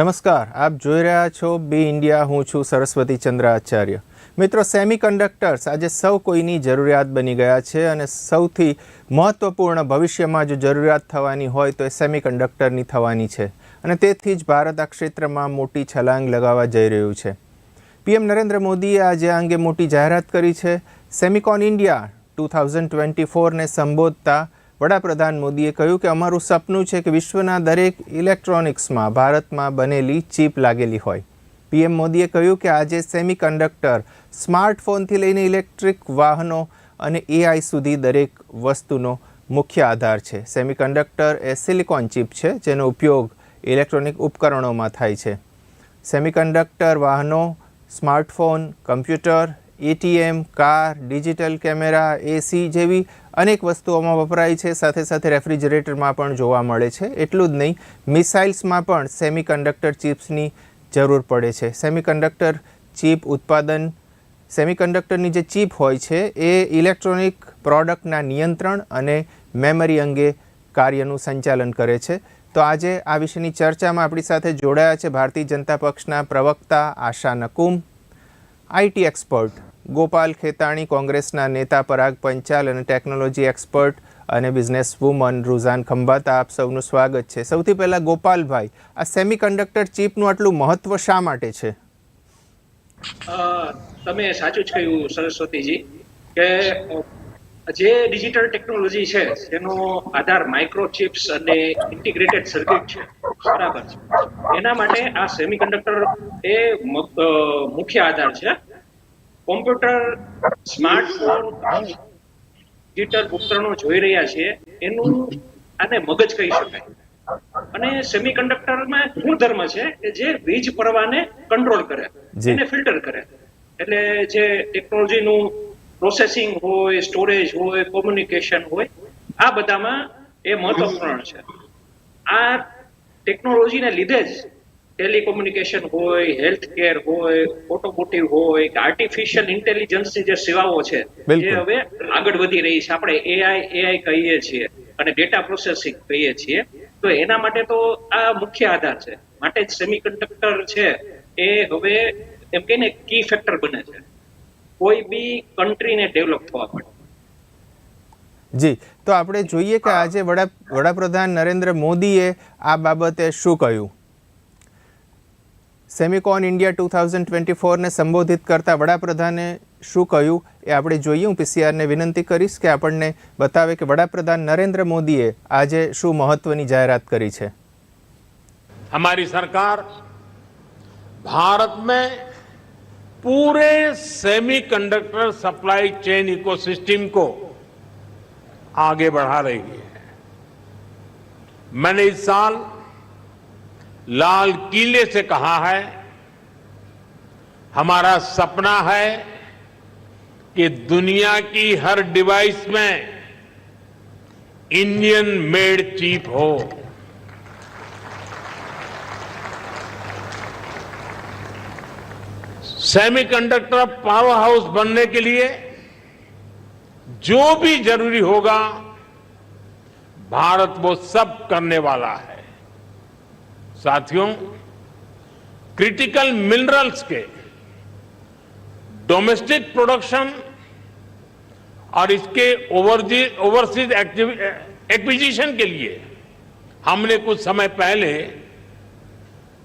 નમસ્કાર, આપ જોઈ રહ્યા છો બી ઇન્ડિયા, હું છું સરસ્વતી ચંદ્ર આચાર્ય મિત્રો, સેમિકન્ડક્ટર્સ આજે સૌ કોઈની જરૂરિયાત બની ગયા છે અને સૌથી મહત્ત્વપૂર્ણ ભવિષ્યમાં જો જરૂરિયાત થવાની હોય તો એ સેમિકન્ડક્ટરની થવાની છે અને તેથી જ ભારત આ ક્ષેત્રમાં મોટી છલાંગ લગાવવા જઈ રહ્યું છે. પીએમ નરેન્દ્ર મોદીએ આજે આ અંગે મોટી જાહેરાત કરી છે. Semicon India two thousand twenty ફોરને સંબોધતા વડાપ્રધાન મોદીએ કહ્યું કે અમારું સપનું છે કે વિશ્વના દરેક ઇલેક્ટ્રોનિક્સમાં ભારતમાં બનેલી ચીપ લાગેલી હોય. પીએમ મોદીએ કહ્યું કે આજે સેમી કંડક્ટર સ્માર્ટફોનથી લઈને ઇલેક્ટ્રિક વાહનો અને એઆઈ સુધી દરેક વસ્તુનો મુખ્ય આધાર છે. સેમી કંડક્ટર એ સિલિકોન ચીપ છે, જેનો ઉપયોગ ઇલેક્ટ્રોનિક ઉપકરણોમાં થાય છે. સેમિકન્ડક્ટર વાહનો, smartphone, computer, ATM, car, digital camera, AC જેવી અનેક વસ્તુઓમાં વપરાય છે. સાથે સાથે રેફ્રિજરેટરમાં પણ જોવા મળે છે. એટલું જ નહીં, મિસાઇલ્સમાં પણ સેમિકન્ડક્ટર ચિપ્સની જરૂર પડે છે. સેમિકન્ડક્ટર ચિપ ઉત્પાદન, સેમિકન્ડક્ટરની જે ચિપ હોય છે, એ ઇલેક્ટ્રોનિક પ્રોડક્ટના નિયંત્રણ અને મેમરી અંગે કાર્યનું સંચાલન કરે છે. તો આજે આ વિશેની ચર્ચામાં આપણી સાથે જોડાયા છે ભારતીય જનતા પક્ષના પ્રવક્તા આશા નકુમ આઈટી એક્સપર્ટ. ગોપાલ ખેતાણી કોંગ્રેસના નેતા પરાગ પંચાલ અને ટેકનોલોજી એક્સપર્ટ અને બિઝનેસ વુમન રૂઝાન ખંભાતા, આપ સૌનું સ્વાગત છે. સૌથી પહેલાં ગોપાલભાઈ, આ સેમિકન્ડક્ટર ચિપનું આટલું મહત્વ શા માટે છે? તમે સાચું જ કહ્યું સરસ્વતીજી કે જે ડિજિટલ ટેકનોલોજી છે, તેનો આધાર માઇક્રોચિપ્સ અને ઇન્ટિગ્રેટેડ સર્કિટ છે. બરાબર છે. એના માટે આ સેમિકન્ડક્ટર એ મુખ્ય આધાર છે. કોમ્પ્યુટર સ્માર્ટફોન ડિજિટલ ઉપકરણો જોઈ રહ્યા છે એનું આને મગજ કહી શકાય. અને સેમિકન્ડક્ટરમાં ગુણધર્મ છે કે જે વીજ પ્રવાહને કંટ્રોલ કરે. એને ફિલ્ટર કરે. એટલે જે ટેકનોલોજીનું પ્રોસેસિંગ હોય સ્ટોરેજ હોય કોમ્યુનિકેશન હોય આ બધામાં એ મહત્વપૂર્ણ છે. આ ટેકનોલોજીને લીધે જ ટેલિકોમ્યુનિકેશન હોય હેલ્થ કેર હોય ઓટોમોટિવ હોય કે આર્ટિફિશિયલ ઇન્ટેલિજન્સની જે સેવાઓ છે જે હવે આગળ વધી રહી છે. આપણે એઆઈ એઆઈ કહીએ છીએ અને ડેટા પ્રોસેસિંગ કહીએ છીએ. તો એના માટે તો આ મુખ્ય આધાર છે. માટે જ સેમિકન્ડક્ટર છે એ હવે એમ કહીને કી ફેક્ટર બને છે. કોઈ બી કન્ટ્રીને ડેવલપ થવા માટે. જી તો આપણે જોઈએ કે આજે વડા વડાપ્રધાન નરેન્દ્ર મોદીએ આ બાબતે શું કહ્યું? Semicon India two thousand twenty ફોરને સંબોધિત કરતા વડાપ્રધાને શું કહ્યું એ આપણે જોઈએ હું પીસીઆરને વિનંતી કરીશ કે આપણને બતાવે કે વડાપ્રધાન નરેન્દ્ર મોદીએ આજે શું મહત્વની જાહેરાત કરી છે हमारी सरकार भारत में पूरे सेमीकंडक्टर सप्लाई चेन इकोसिस्टम को आगे बढ़ा रही है मैंने इस साल लाल किले से कहा है? हमारा सपना है कि दुनिया की हर डिवाइस में इंडियन मेड चीप हो। सेमीकंडक्टर पावर हाउस बनने के लिए जो भी ज़रूरी होगा, भारत वो सब करने वाला है। साथियों क्रिटिकल मिनरल्स के डोमेस्टिक प्रोडक्शन और इसके ओवरसीज एक्विजिशन के लिए हमने कुछ समय पहले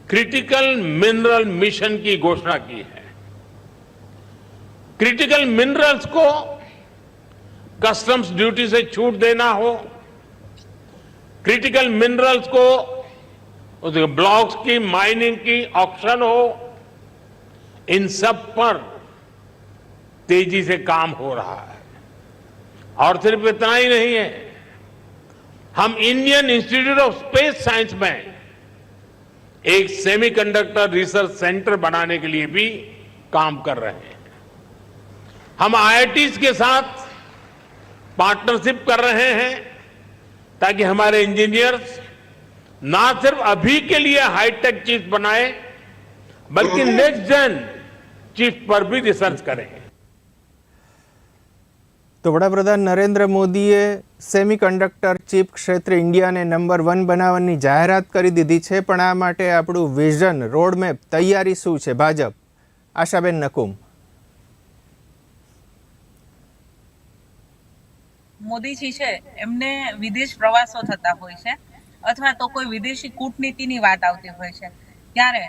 क्रिटिकल मिनरल मिशन की घोषणा की है। क्रिटिकल मिनरल्स को कस्टम्स ड्यूटी से छूट देना हो क्रिटिकल मिनरल्स को उसके ब्लॉक्स की, माइनिंग की ऑप्शन हो, इन सब पर तेज़ी से काम हो रहा है। और सिर्फ़ इतना ही नहीं है, हम Indian Institute of Space Science में एक सेमीकंडक्टर रिसर्च सेंटर बनाने के लिए भी काम कर रहे हैं। हम आईआईटीज के साथ पार्टनरशिप कर रहे हैं ताकि हमारे इंजीनियर्स ना सिर्फ अभी के लिए हाईटेक चीज बनाए बल्कि नेक्स्ट जन चीज पर भी रिसर्च करें તો વડાપ્રધાન નરેન્દ્ર મોદીએ સેમિકન્ડક્ટર ચિપ ક્ષેત્રે ઇન્ડિયાને નંબર વન બનાવવાની જાહેરાત કરી દીધી છે પણ આ માટે આપણું વિઝન રોડમેપ તૈયારી શું છે ભાજપ આશાબેન નકુમ મોદીજી છે એમને વિદેશ પ્રવાસો થતા હોય છે અથવા તો કોઈ વિદેશી કૂટનીતિની વાત આવતી હોય છે. ત્યારે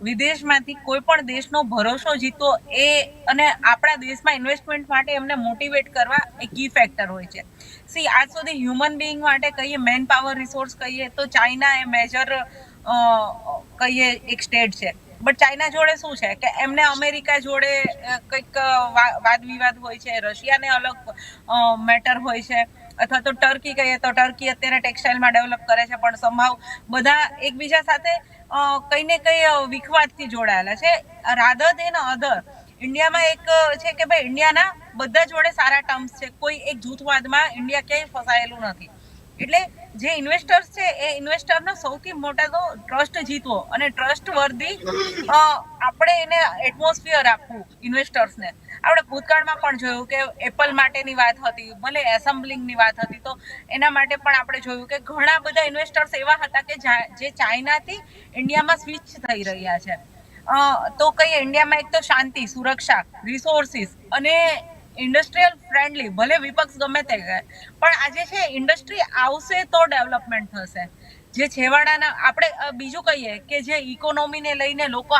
વિદેશમાંથી કોઈ પણ દેશનો ભરોસો જીતવો એ અને આપણા દેશમાં ઇન્વેસ્ટમેન્ટ માટે એમને મોટિવેટ કરવા એ કી ફેક્ટર હોય છે. સી આજ સુધી હ્યુમન બિંગ માટે કહીએ મેન પાવર રિસોર્સ કહીએ, તો ચાઇના એ મેજર કહીએ, એક સ્ટેટ છે. બટ ચાઇના જોડે શું છે? કે એમને અમેરિકા જોડે કંઈક વાદ વિવાદ હોય છે રશિયાને અલગ મેટર હોય છે. અથવા તો ટર્કી કહીએ તો ટર્કી અત્યારે ટેક્સટાઇલમાં ડેવલપ કરે છે, પણ સંભાવ બધા એકબીજા સાથે કંઈ ને કંઈ વિખવાદથી જોડાયેલા છે. રાધર દેન અધર ઇન્ડિયામાં એક છે કે ભાઈ, ઇન્ડિયાના બધા જોડે સારા ટર્મ્સ છે. કોઈ એક જૂથવાદમાં ઇન્ડિયા ક્યાંય ફસાયેલું નથી. એટલે જે ઇન્વેસ્ટર્સ છે, એ ઇન્વેસ્ટરનો સૌથી મોટા તો ટ્રસ્ટ જીતવો અને ટ્રસ્ટ વર્ધી આપણે એને એટમોસ્ફિયર આપવું ઇન્વેસ્ટર્સને આપણે ભૂતકાળમાં પણ જોયું કે એપલ માટેની વાત હતી, ભલે એસેમ્બલિંગની વાત હતી, તો એના માટે પણ આપણે જોયું કે ઘણા બધા ઇન્વેસ્ટર્સ એવા હતા કે જે ચાઇનાથી ઇન્ડિયામાં સ્વિચ થઈ રહ્યા છે. તો કહીએ ઇન્ડિયામાં એક તો શાંતિ, સુરક્ષા રિસોર્સિસ અને ઇન્ડસ્ટ્રીયલ ફ્રેન્ડલી ભલે વિપક્ષ ગમે તે પણ આજે છે ઇન્ડસ્ટ્રી આવશે તો ડેવલપમેન્ટ થશે. જે છેવાડાના, આપણે બીજું કહીએ કે જે ઇકોનોમીને લઈને લોકો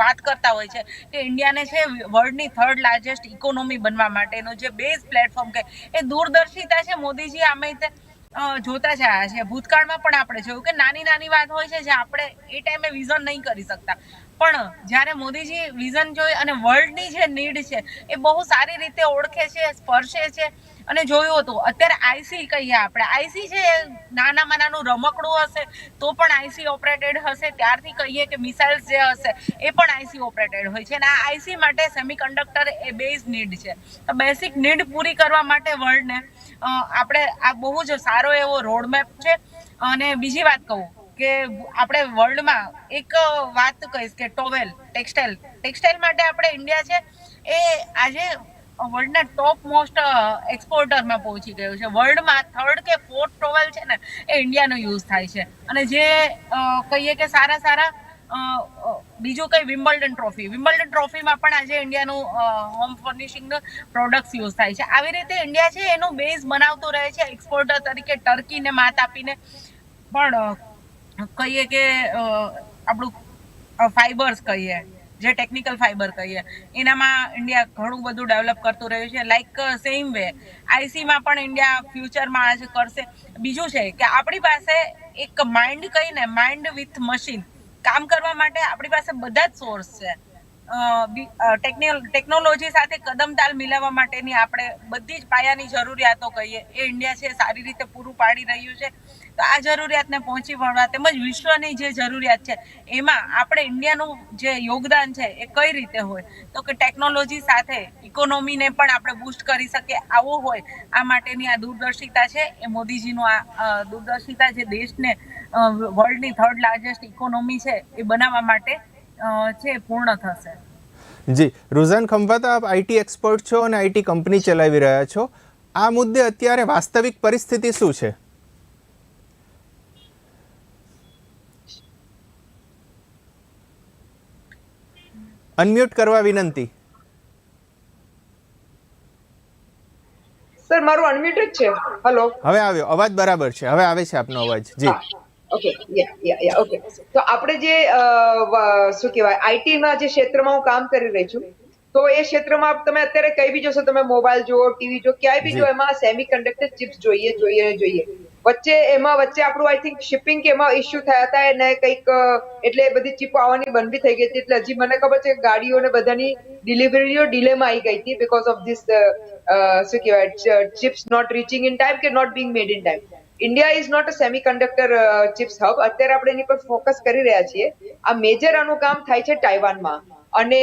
વાત કરતા હોય છે કે ઇન્ડિયાને છે વર્લ્ડની થર્ડ લાર્જેસ્ટ ઇકોનોમી બનવા માટેનો જે બેઝ પ્લેટફોર્મ કે, એ દૂરદર્શિતા છે, મોદીજી આમે તે જોતા જ આવ્યા છે. ભૂતકાળમાં પણ આપણે જોયું કે નાની નાની વાત હોય છે, જે આપણે એ ટાઈમે વિઝન નહીં કરી શકતા. પણ જ્યારે મોદીજી વિઝન જોઈ અને વર્લ્ડની જે નીડ છે, એ બહુ સારી રીતે ઓળખે છે, સ્પર્શે છે અને જોયું હતું. અત્યારે આઈસી કહીએ આપણે. આઈસી છે નાનામાં નાનું રમકડું હશે, તો પણ આઈસી ઓપરેટેડ હશે. ત્યારથી કહીએ કે મિસાઇલ્સ જે હશે, એ પણ આઈસી ઓપરેટેડ હોય છે. અને આ આઈસી માટે સેમિકન્ડક્ટર એ બેઝ નીડ છે. તો બેસિક નીડ પૂરી કરવા માટે વર્લ્ડને આપણે આ બહુ જ સારો એવો રોડમેપ છે. અને બીજી વાત કહું કે આપણે વર્લ્ડમાં એક વાત કહીશ કે ટોવેલ ટેક્સટાઇલ ટેક્સટાઇલ માટે આપણે ઇન્ડિયા છે, એ આજે વર્લ્ડના ટોપ મોસ્ટ એક્સપોર્ટરમાં પહોંચી ગયું છે. વર્લ્ડમાં થર્ડ કે ફોર્થ ટોવેલ છે ને, એ ઇન્ડિયાનો યુઝ થાય છે. અને જે કહીએ કે સારા સારા બીજું કઈ વિમ્બલ્ડન ટ્રોફી વિમ્બલ્ડન ટ્રોફીમાં પણ આજે ઇન્ડિયાનું હોમ ફર્નિશિંગનું પ્રોડક્ટ્સ યુઝ થાય છે. આવી રીતે ઇન્ડિયા છે, એનું બેઝ બનાવતું રહે છે એક્સપોર્ટર તરીકે ટર્કીને માત આપીને. પણ કહીએ કે આપણું ફાઈબર્સ કહીએ, જે ટેકનિકલ ફાઈબર કહીએ. એનામાં ઇન્ડિયા ઘણું બધું ડેવલપ કરતું રહ્યું છે. લાઈક સેમ વે આઈસીમાં પણ ઇન્ડિયા ફ્યુચરમાં આજે કરશે. બીજું છે કે આપણી પાસે એક માઇન્ડ કહીને માઇન્ડ વિથ મશીન કામ કરવા માટે આપણી પાસે બધા જ સોર્સ છે. ટેકનોલોજી સાથે કદમતાલ મિલાવવા માટેની આપણે બધી જ પાયાની જરૂરિયાતો કહીએ. એ ઇન્ડિયા છે, સારી રીતે પૂરું પાડી રહ્યું છે. તો આ જરૂરિયાતને પહોંચી વળવા તેમજ વિશ્વની જે જરૂરિયાત છે, એમાં આપણે ઇન્ડિયાનું જે યોગદાન છે, એ કઈ રીતે હોય? તો કે ટેકનોલોજી સાથે ઇકોનોમીને પણ આપણે બૂસ્ટ કરી શકીએ, આવો હોય, આ માટેની આ દૂરદર્શિતા છે, એ મોદીજીનું આ દૂરદર્શિતા જે દેશને વર્લ્ડની થર્ડ લાર્જેસ્ટ ઇકોનોમી છે, એ બનાવવા માટે છે, પૂર્ણ થશે. જી, રુઝાન ખંભાતા, આપ આઈટી એક્સપર્ટ છો અને આઈટી કંપની ચલાવી રહ્યા છો. આ મુદ્દે અત્યારે વાસ્તવિક પરિસ્થિતિ શું છે? અનમ્યુટ કરવા વિનંતી. સર મારું જ છે. હલો હવે આવ્યો. અવાજ બરાબર છે. હવે આવે છે આપનો અવાજ. જી. ઓકે યા યા યા ઓકે તો આપણે જે શું કહેવાય આઈટી ના જે ક્ષેત્રમાં હું કામ કરી રહી છું તો એ ક્ષેત્રમાં તમે અત્યારે કઈ બી જોશો તમે મોબાઈલ જુઓ ટીવી જો ક્યાંય બી જો. એમાં સેમી કન્ડક્ટર ચિપ્સ જોઈએ જોઈએ જોઈએ. વચ્ચે એમાં વચ્ચે આપણું આઈ થિંક શિપિંગ કે એમાં ઇસ્યુ થયા હતા એને કંઈક એટલે બધી ચીપ આવવાની બંધ બી થઈ ગઈ હતી. એટલે હજી મને ખબર છે કે ગાડીઓને બધાની ડિલિવરીઓ ડિલેમાં આવી ગઈ હતી બીકોઝ ઓફ ધીસ શું કહેવાય chips not reaching in time કે not being made in time India is not a semiconductor chips hub અત્યારે આપણે એની પર ફોકસ કરી રહ્યા છીએ. આ મેજર આનું કામ થાય છે તાઇવાનમાં અને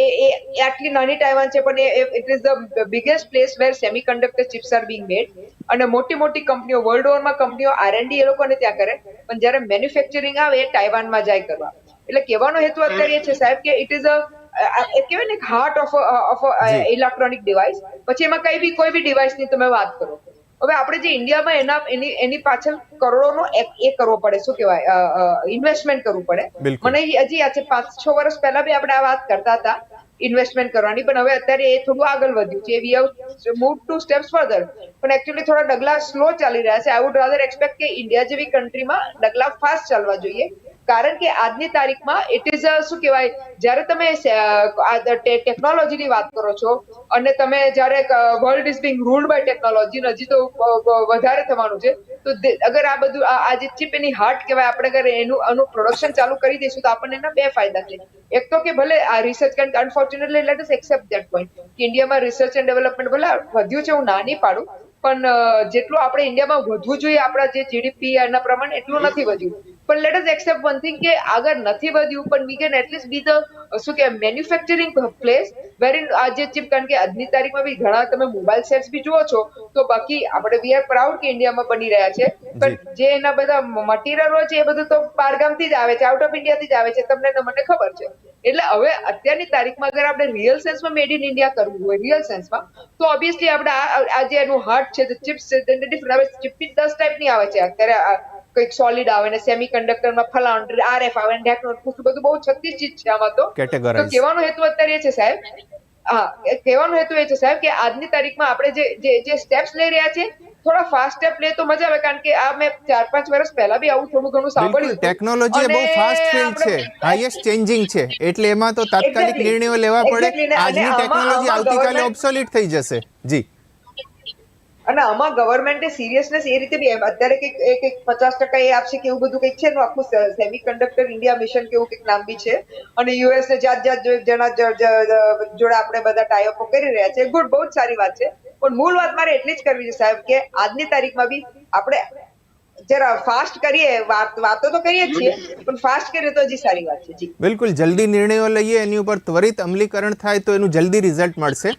એ એ આટલી નાની તાઇવાન છે પણ it is the biggest place where semiconductor chips are being made અને મોટી મોટી કંપનીઓ વર્લ્ડ ઓવરમાં કંપનીઓ આરએનડી એ લોકોને ત્યાં કરે પણ જ્યારે મેન્યુફેક્ચરિંગ આવે એ ટાઈવાનમાં જાય કરવા. એટલે કહેવાનો હેતુ અત્યારે એ છે સાહેબ કે ઇટ ઇઝ અ કહેવાય ને heart of of electronic device પછી એમાં કઈ બી કોઈ બી ડિવાઇસની તમે વાત કરો. હવે આપણે જે ઇન્ડિયામાં એના એની એની પાછળ કરોડોનો એ કરવો પડે શું કહેવાય? ઇન્વેસ્ટમેન્ટ કરવું પડે. મને હજી યાદ છે પાંચ છ વર્ષ પહેલા બી આપણે આ વાત કરતા હતા ઇન્વેસ્ટમેન્ટ કરવાની. પણ હવે અત્યારે એ થોડું આગળ વધ્યું છે. We have move two steps further પણ એકચ્યુઅલી થોડા ડગલા સ્લો ચાલી રહ્યા છે. આઈ વુડ રાધર એક્સપેક્ટ કે ઇન્ડિયા જેવી કન્ટ્રીમાં ડગલા ફાસ્ટ ચાલવા જોઈએ. કારણ કે આજની તારીખમાં ઇટ ઇઝ શું કહેવાય, જ્યારે તમે ટેકનોલોજીની વાત કરો છો, અને તમે જ્યારે world is being ruled by technology હજી તો વધારે થવાનું છે, તો અગર આ બધું, આ જે ચીપ એની હાર્ટ કહેવાય, આપણે અગર એનું, આનું પ્રોડક્શન ચાલુ કરી દઈશું, તો આપણને એના બે ફાયદા છે. એક તો કે ભલે આ research and unfortunately let us accept that point કે ઇન્ડિયામાં રિસર્ચ એન્ડ ડેવલપમેન્ટ ભલે વધ્યું છે, હું ના નહીં પાડું, પણ જેટલું આપણે ઇન્ડિયામાં વધવું જોઈએ, આપણા જે જીડીપી એના પ્રમાણે, એટલું નથી વધ્યું. પણ let us accept one thing કે આગળ નથી વધ્યું પણ we can at least be the શું કે મેન્યુફેક્ચરિંગ પ્લેસ વેર ઇન આ જે ચીપ કારણ કે આજની તારીખમાં બી ઘણા તમે મોબાઈલ સેટ્સ બી જુઓ છો તો બાકી આપણે વી આર પ્રાઉડ કે ઇન્ડિયામાં બની રહ્યા છે. પણ જે. એના બધા મટીરિયલ હોય છે એ બધું તો બહારગામથી જ આવે છે આઉટ ઓફ ઇન્ડિયાથી જ આવે છે તમને મને ખબર છે. એટલે હવે અત્યારની તારીખમાં અગર આપણે રિયલ સેન્સમાં મેડ ઇન ઇન્ડિયા કરવું હોય રિયલ સેન્સમાં તો ઓબ્વિયસલી આપણે આ જે એનું હાર્ટ છે ચિપ્સ છે તેને ડિફરન્ટ હવે દસ ટાઈપની આવે છે. અત્યારે આ કંઈક સોલિડ આવે ને સેમી કંડક્ટરમાં ફલાણ આરએફ આવે ને બધું બહુ છત્રીસ ચીજ છે આમાં તો. તો કહેવાનો હેતુ અત્યારે એ છે સાહેબ હા કહેવાનો હેતુ એ છે સાહેબ કે આજની તારીખમાં આપણે જે જે સ્ટેપ્સ લઈ રહ્યા છે થોડા ફાસ્ટ સ્ટેપ લે તો મજા આવે કારણ કે આ મેં ચાર પાંચ વર્ષ પહેલા બી આવું થોડું ઘણું સાંભળ્યું ટેકનોલોજી બહુ ફાસ્ટ ફિલ્ડ છે હાઈએસ્ટ ચેન્જિંગ છે એટલે એમાં તો તાત્કાલિક નિર્ણયો લેવા પડે આજની ટેકનોલોજી આવતીકાલે ઓબ્સોલીટ થઈ જશે. જી. અને આમાં ગવર્મેન્ટે સિરિયસનેસ એ રીતે બી અત્યારે કંઈક, એ કંઈક પચાસ ટકા એ આપશે કે એવું બધું કંઈક છે? એનું આખું સેમી કંડક્ટર ઇન્ડિયા મિશન કેવું કંઈક નામ બી છે. અને યુએસ ને જાત જાત જણા જોડે આપણે બધા ટાઈઅપો કરી રહ્યા છે. ગુડ, બહુ જ સારી વાત છે. પણ મૂળ વાત મારે એટલી જ કરવી છે સાહેબ કે આજની તારીખમાં બી આપણે જરા ફાસ્ટ કરીએ, વાત તો કરીએ છીએ, પણ ફાસ્ટ કરીએ તો હજી સારી વાત છે. બિલકુલ. જલ્દી નિર્ણયો લઈએ, એની ઉપર ત્વરિત અમલીકરણ થાય તો એનું જલ્દી રિઝલ્ટ મળશે.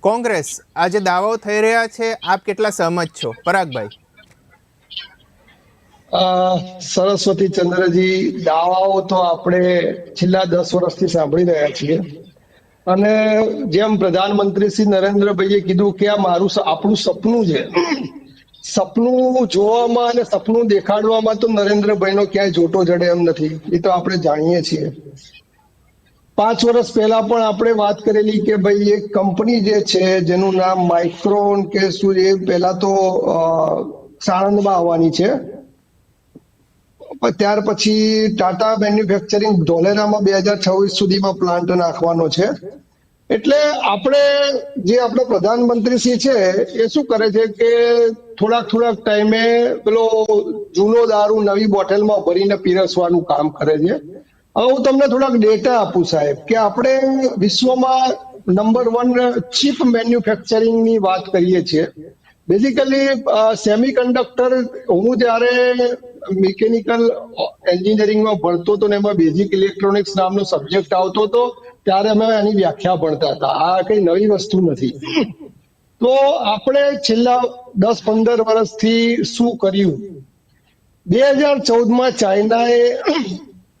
કોંગ્રેસ આ દાવાઓ થઈ રહ્યા છે. આપ કેટલા સહમત છો? પરાગભાઈ. સરસ્વતી ચંદ્રજી, દાવાઓ તો આપણે છેલ્લા દસ વર્ષથી સાંભળી રહ્યા છીએ. અને જેમ પ્રધાનમંત્રી શ્રી નરેન્દ્રભાઈએ કીધું કે આ મારું આપણું સપનું છે. સપનું જોવામાં અને સપનું દેખાડવામાં તો નરેન્દ્રભાઈનો ક્યાંય જોટો જડે એમ નથી. એ તો આપણે જાણીએ છીએ. પાંચ વર્ષ પહેલા પણ આપણે વાત કરેલી કે ભાઈ એક કંપની જે છે, જેનું નામ માઇક્રોન કે શું એ પહેલા તો સાણંદમાં આવવાની છે. ત્યાર પછી ટાટા મેન્યુફેક્ચરિંગ ધોલેરામાં બે હજાર છવ્વીસ સુધીમાં પ્લાન્ટ નાખવાનો છે. એટલે આપણે જે આપણો પ્રધાનમંત્રી શ્રી છે, એ શું કરે છે કે થોડાક થોડાક ટાઈમે પેલો જૂનો દારૂ નવી બોટલમાં ભરીને પીરસવાનું કામ કરે છે. હવે હું તમને થોડાક ડેટા આપું સાહેબ, કે આપણે વિશ્વમાં નંબર વન ચીપ મેન્યુફેક્ચરિંગની વાત કરીએ છીએ. બેઝિકલી સેમી કંડક્ટર હું જ્યારે મિકેનિકલ એન્જિનિયરિંગમાં ભણતો હતો ને એમાં બેઝિક ઇલેક્ટ્રોનિક્સ નામનો સબ્જેક્ટ આવતો હતો, ત્યારે અમે એની વ્યાખ્યા ભણતા હતા. આ કઈ નવી વસ્તુ નથી. તો આપણે છેલ્લા દસ પંદર વર્ષથી શું કર્યું? બે હજાર ચૌદમાં ચાઇનાએ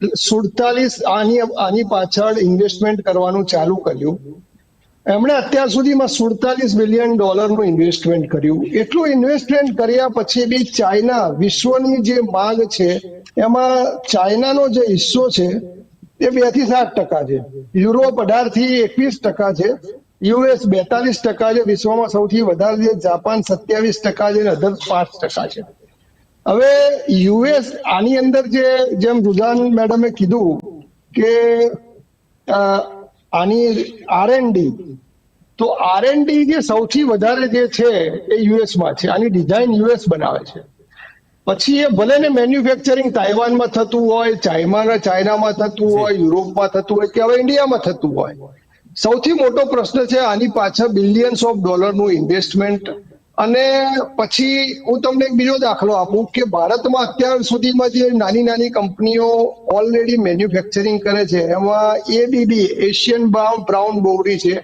સુડતાલીસ આની આની પાછળ ઇન્વેસ્ટમેન્ટ કરવાનું ચાલુ કર્યું. એમણે અત્યાર સુધીમાં સુડતાલીસ બિલિયન ડોલરનું ઇન્વેસ્ટમેન્ટ કર્યું. એટલું ઇન્વેસ્ટમેન્ટ કર્યા પછી બી ચાઇના વિશ્વની જે માંગ છે, એમાં ચાઇનાનો જે હિસ્સો છે, એ બેથી સાત ટકા છે. યુરોપ અઢારથી એકવીસ ટકા છે. યુએસ બેતાલીસ ટકા છે. વિશ્વમાં સૌથી વધારે છે. જાપાન સત્યાવીસ ટકા છે અને અધર પાંચ ટકા છે. હવે યુએસ આની અંદર જે જેમ રુઝાન મેડમે કીધું કે આની આરએનડી તો આરએનડી જે સૌથી વધારે જે છે એ યુએસમાં છે. આની ડિઝાઇન યુએસ બનાવે છે. પછી એ ભલે ને મેન્યુફેક્ચરિંગ તાઇવાનમાં થતું હોય ચાઇના ચાઇનામાં થતું હોય યુરોપમાં થતું હોય કે હવે ઇન્ડિયામાં થતું હોય. સૌથી મોટો પ્રશ્ન છે આની પાછળ બિલિયન્સ ઓફ ડોલરનું ઇન્વેસ્ટમેન્ટ અને પછી હું તમને બીજો દાખલો આપું કે ભારતમાં અત્યાર સુધીમાં જે નાની નાની કંપનીઓ ઓલરેડી મેન્યુફેક્ચરિંગ કરે છે, એમાં ABB Asian Brown Brown Boveri છે,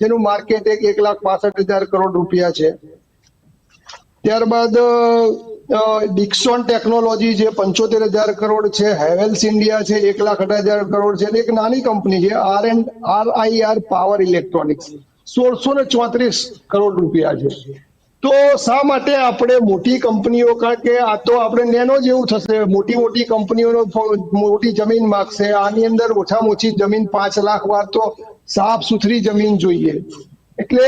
જેનું માર્કેટ એક એક લાખ પાસઠ હજાર કરોડ રૂપિયા છે. ત્યારબાદ ડિક્સોન ટેકનોલોજી જે પંચોતેર હજાર કરોડ છે હેવેલ્સ ઇન્ડિયા છે, એક લાખ અઢાર હજાર કરોડ છે એક નાની કંપની છે R and R I R power electronics સોળસો ને ચોત્રીસ કરોડ રૂપિયા છે. તો શા માટે આપણે મોટી કંપનીઓ કારણ કે આ તો આપણે નેનો જેવું થશે, મોટી મોટી કંપનીઓનો મોટી જમીન માગશે, આની અંદર ઓછામાં ઓછી જમીન પાંચ લાખ વાર તો સાફ સુથરી જમીન જોઈએ. એટલે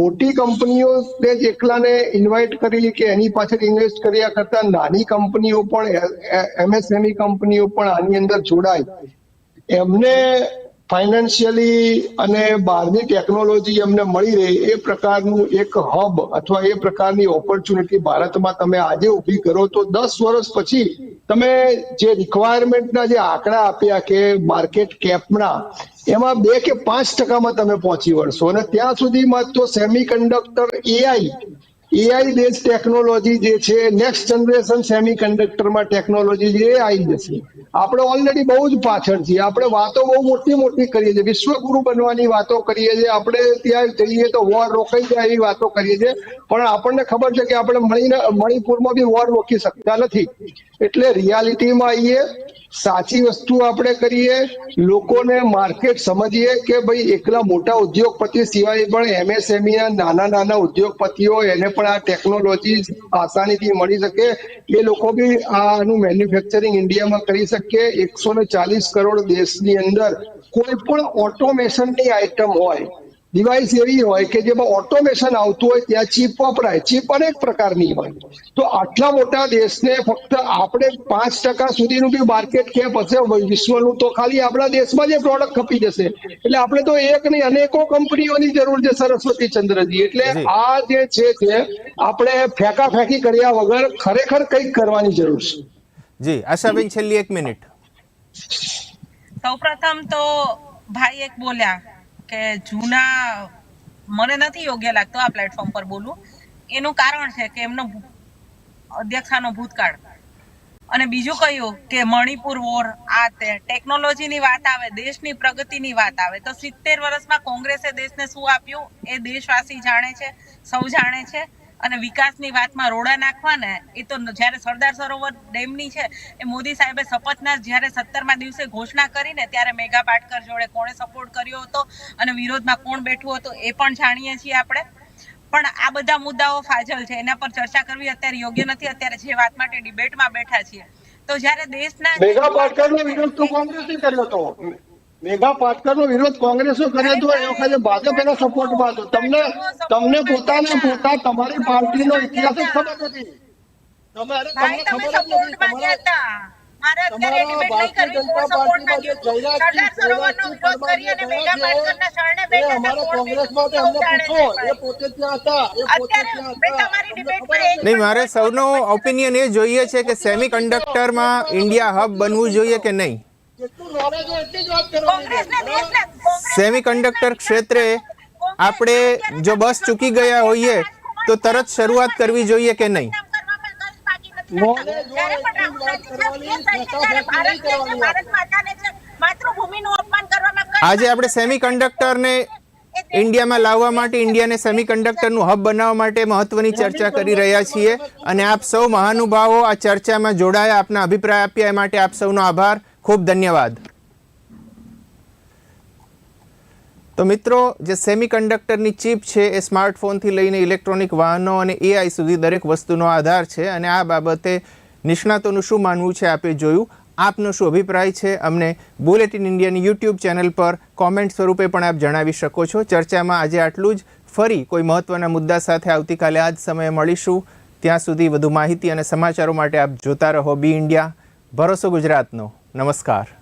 મોટી કંપનીઓને જ એકલાને ઇન્વાઇટ કરી કે એની પાછળ ઇન્વેસ્ટ કર્યા કરતા નાની કંપનીઓ પણ એમએસએમઈ કંપનીઓ પણ આની અંદર જોડાય. એમને ફાઇનાન્શિયલી અને બહારની ટેકનોલોજી એમને મળી રહે એ પ્રકારનું એક હબ અથવા એ પ્રકારની ઓપોર્ચ્યુનિટી ભારતમાં તમે આજે ઊભી કરો તો દસ વર્ષ પછી તમે જે રિક્વાયરમેન્ટના જે આંકડા આપ્યા કે માર્કેટ કેપના એમાં બે કે પાંચ ટકામાં તમે પહોંચી વળશો. અને ત્યાં સુધીમાં તો semiconductor AI AI base technology જે છે નેક્સ્ટ જનરેશન સેમી કન્ડક્ટરમાં ટેકનોલોજી જે આવી જશે. આપણે ઓલરેડી બહુ જ પાછળ છીએ. આપણે વાતો બહુ મોટી મોટી કરીએ છીએ. વિશ્વગુરુ બનવાની વાતો કરીએ છીએ. આપણે ત્યાં જઈએ તો વોર રોકાઈ જાય એવી વાતો કરીએ છીએ. પણ આપણને ખબર છે કે આપણે મણિપુરમાં બી વોર રોકી શકતા નથી. એટલે રિયાલિટીમાં આવીએ સાચી વસ્તુ આપણે કરીએ, લોકોને માર્કેટ સમજીએ કે ભાઈ એકલા મોટા ઉદ્યોગપતિ સિવાય પણ એમએસએમઈ ના નાના નાના ઉદ્યોગપતિઓ એને પણ આ ટેકનોલોજી આસાનીથી મળી શકે. એ લોકો બી આનું મેન્યુફેક્ચરિંગ ઇન્ડિયામાં કરી શકે. એકસો ને ચાલીસ કરોડ દેશની અંદર કોઈ પણ ઓટોમેશનની આઇટમ હોય ડિવાઇસ એવી હોય કે જેમાં ઓટોમેશન આવતું હોય ત્યાં ચીપ વપરાય. ચીપ અનેક પ્રકારની હોય. તો આટલા મોટા દેશને ફક્ત આપણે પાંચ ટકા સુધીનું બી માર્કેટ કેપ હશે વિશ્વનું તો ખાલી આપણા દેશમાં જે પ્રોડક્ટ ખપી જશે. એટલે આપણે તો એક નહીં અનેકો કંપનીઓની જરૂર છે સરસ્વતી ચંદ્રજી. એટલે આ જે છે તે આપણે ફેંકા ફેંકી કર્યા વગર ખરેખર કંઈક કરવાની જરૂર છે. જી આશાબેન છેલ્લી એક મિનિટ. સૌપ્રથમ તો ભાઈ એક બોલ્યા. કે જૂના, મને નથી યોગ્ય લાગતો આ પ્લેટફોર્મ પર બોલવું. એનું કારણ છે કે એમનો અધ્યક્ષાનો ભૂતકાળ. અને બીજું કહ્યું કે મણિપુર વોર આ તે ટેકનોલોજીની વાત આવે, દેશની પ્રગતિની વાત આવે, તો સિત્તેર વર્ષમાં કોંગ્રેસે દેશને શું આપ્યું? એ દેશવાસી જાણે છે, સૌ જાણે છે. અને વિકાસની વાતમાં રોડા નાખવા ને એ તો જ્યારે સરદાર સરોવર ડેમની છે, એ મોદી સાહેબે શપથના જ્યારે સત્તરમા દિવસે ઘોષણા કરીને ત્યારે મેઘા પાટકર જોડે કોણે સપોર્ટ કર્યો હતો અને વિરોધમાં કોણ બેઠું હતું એ પણ જાણીએ છીએ આપણે. પણ આ બધા મુદ્દાઓ ફાજલ છે, એના પર ચર્ચા કરવી અત્યારે યોગ્ય નથી, અત્યારે જે વાત માટે ડિબેટમાં બેઠા છીએ. તો જ્યારે દેશના મેઘા પાટકરનો વિરોધ તો કોંગ્રેસે કર્યો હતો. મેઘા પાટકરનો વિરોધ કોંગ્રેસો કર્યો હતો એ વખતે ભાજપ એના સપોર્ટમાં હતો. તમને તમને પોતાને પોતા તમારી પાર્ટીનો ઇતિહાસ જ ખબર નથી. તમે તમને ખબર જ નથી. તમારા હતા. મારે અત્યારે ડિબેટ નહીં કરવી ભારતીય કોણ જનતા સપોર્ટમાં ગયું પાર્ટીમાં જે સરદાર સરોવરનો વિરોધ કરી અને મેઘા પાટકરના શરણે બેઠા હતા અમારા કોણ કોંગ્રેસ માટે અમને પૂછો. એ પોતે ત્યાં હતા એ પોતે ત્યાં હતા. તમારી તમને ડિબેટમાં ખબર એક નહીં મારે સૌનો ઓપિનિયન એ જોઈએ છે કે સેમી કન્ડક્ટરમાં ઇન્ડિયા હબ બનવું જોઈએ કે નહીં? જેટલું knowledge હોય એટલી જ વાત કરવાની છે. કોંગ્રેસને દેશને કોંગ્રેસ સેમી કન્ડક્ટર ક્ષેત્રે આપણે જો બસ ચૂકી ગયા હોઈએ તો તરત શરૂઆત કરવી જોઈએ કે નહીં? આજે આપણે સેમી કન્ડક્ટરને ઇન્ડિયામાં લાવવા માટે ઇન્ડિયાને સેમિકન્ડક્ટરનું હબ બનાવવા માટે મહત્વની ચર્ચા કરી રહ્યા છીએ. અને આપ સૌ મહાનુભાવો આ ચર્ચામાં જોડાયા આપના અભિપ્રાય આપ્યા એ માટે આપ સૌનો આભાર. ખૂબ ધન્યવાદ. તો મિત્રો, જે સેમિકન્ડક્ટરની ચીપ છે, એ સ્માર્ટફોનથી લઈને ઇલેક્ટ્રોનિક વાહનો અને એઆઈ સુધી દરેક વસ્તુનો આધાર છે અને આ બાબતે નિષ્ણાતોનું શું માનવું છે આપે જોયું. આપનો શું અભિપ્રાય છે? અમને બુલેટિન ઇન્ડિયાની યુટ્યુબ ચેનલ પર કોમેન્ટ સ્વરૂપે પણ આપ જણાવી શકો છો. ચર્ચામાં આજે આટલું જ. ફરી કોઈ મહત્ત્વના મુદ્દા સાથે આવતીકાલે આ જ સમયે મળીશું. ત્યાં સુધી વધુ માહિતી અને સમાચારો માટે આપ જોતા રહો બી ઇન્ડિયા. ભરોસો ગુજરાતનો. નમસ્કાર.